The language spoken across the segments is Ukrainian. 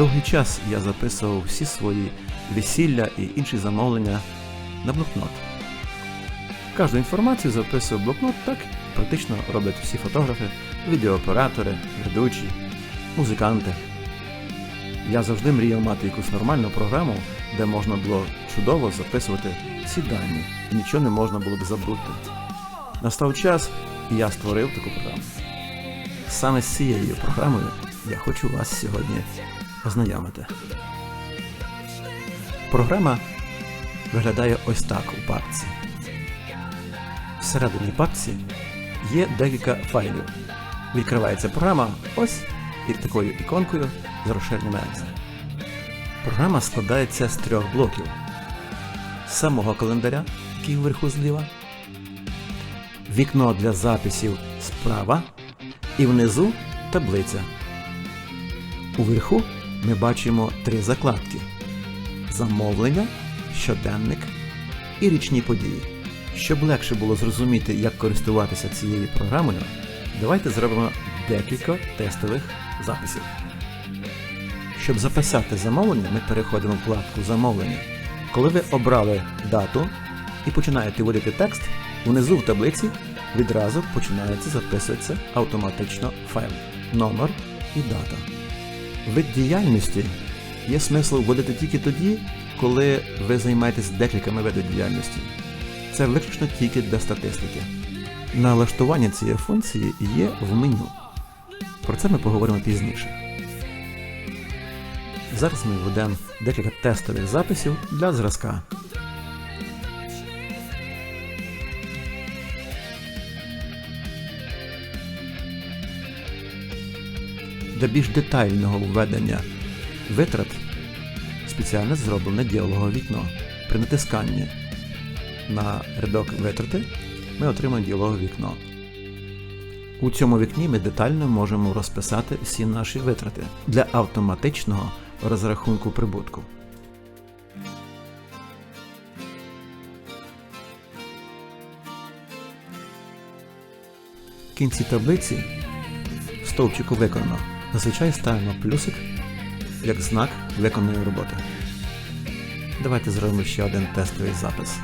Довгий час я записував всі свої весілля і інші замовлення на блокнот. Кожну інформацію записую в блокнот, так практично роблять всі фотографи, відеооператори, ведучі, музиканти. Я завжди мріяв мати якусь нормальну програму, де можна було чудово записувати всі дані, і нічого не можна було б забути. Настав час, і я створив таку програму. Саме з цією програмою я хочу вас сьогодні ознайомити. Програма виглядає ось так у папці. Всередині папці є декілька файлів. Відкривається програма ось під такою іконкою з розширеним екзем. Програма складається з трьох блоків: з самого календаря, який вверху зліва, вікно для записів справа і внизу таблиця. Уверху ми бачимо три закладки: замовлення, щоденник і річні події. Щоб легше було зрозуміти, як користуватися цією програмою, давайте зробимо декілька тестових записів. Щоб записати замовлення, ми переходимо в вкладку Замовлення. Коли ви обрали дату і починаєте вводити текст, внизу в таблиці відразу починається записуватися автоматично файл, номер і дата. Вид діяльності є смисл вводити тільки тоді, коли ви займаєтесь декількома видами діяльності. Це виключно тільки для статистики. Налаштування цієї функції є в меню. Про це ми поговоримо пізніше. Зараз ми введемо декілька тестових записів для зразка. Для більш детального введення витрат спеціально зроблене діалогове вікно. При натисканні на рядок витрати ми отримаємо діалогове вікно. У цьому вікні ми детально можемо розписати всі наші витрати для автоматичного розрахунку прибутку. В кінці таблиці в стовпчику виконано. Зазвичай ставимо плюсик як знак виконаної роботи. Давайте зробимо ще один тестовий запис.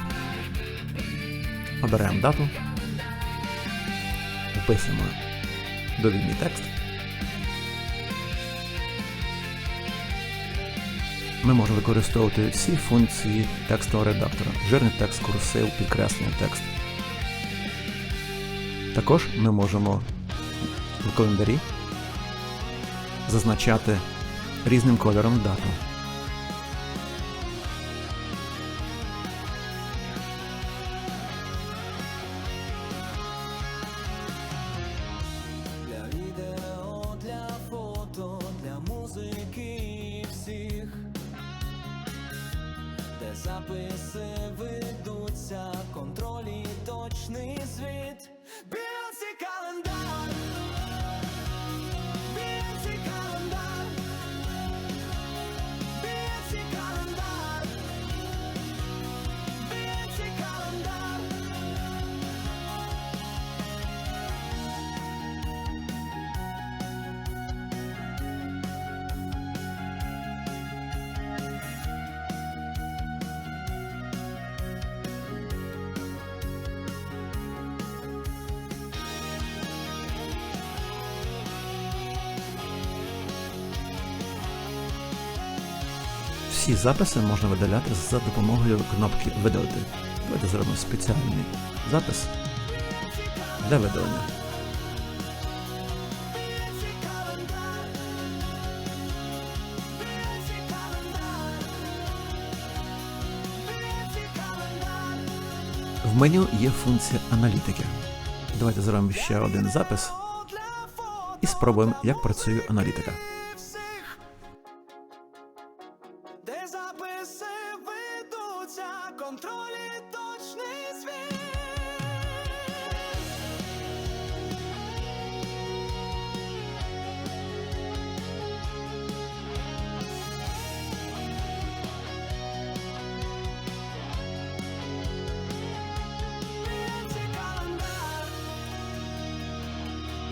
Оберемо дату, вписуємо довільний текст. Ми можемо використовувати всі функції текстового редактора, жирний текст, курсив, підкреслений текст. Також ми можемо в календарі зазначати різним кольором дату. Для відео, для фото, для музики всіх, де записи ведуться, контролі точний звіт. Всі записи можна видаляти за допомогою кнопки Видалити. Давайте зробимо спеціальний запис для видалення. В меню є функція аналітики. Давайте зробимо ще один запис і спробуємо, як працює аналітика. Записи ведуться, контролі точний звіт.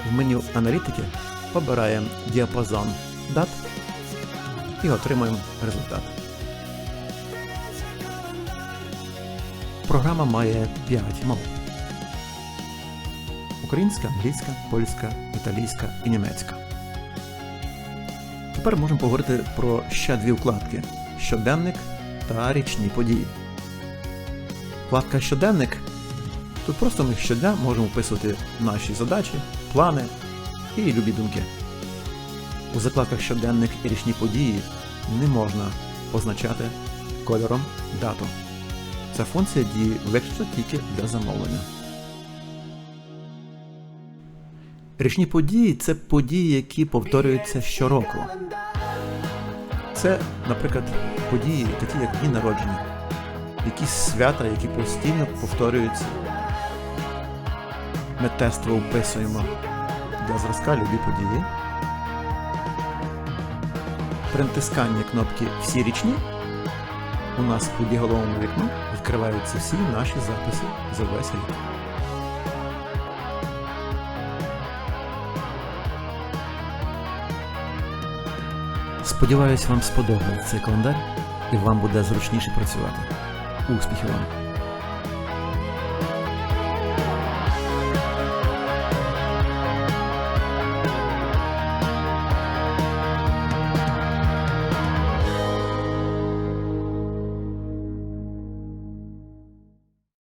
В меню аналітики обираємо діапазон дат і отримуємо результат. Програма має 5 мов: українська, англійська, польська, італійська і німецька. Тепер можемо поговорити про ще дві вкладки: щоденник та річні події. Вкладка щоденник. Тут просто ми щодня можемо вписувати наші задачі, плани і любі думки. У закладках щоденник і річні події не можна позначати кольором дату. Ця функція діє виключно тільки для замовлення. Річні події це події, які повторюються щороку. Це, наприклад, події, такі як дні народження, якісь свята, які постійно повторюються. Ми тестово вписуємо для зразка любі події. При натисканні кнопки Всі річні у нас у діголовому вікну відкриваються всі наші записи за весь рік. Сподіваюсь, вам сподобається цей календар і вам буде зручніше працювати. Успіхів вам!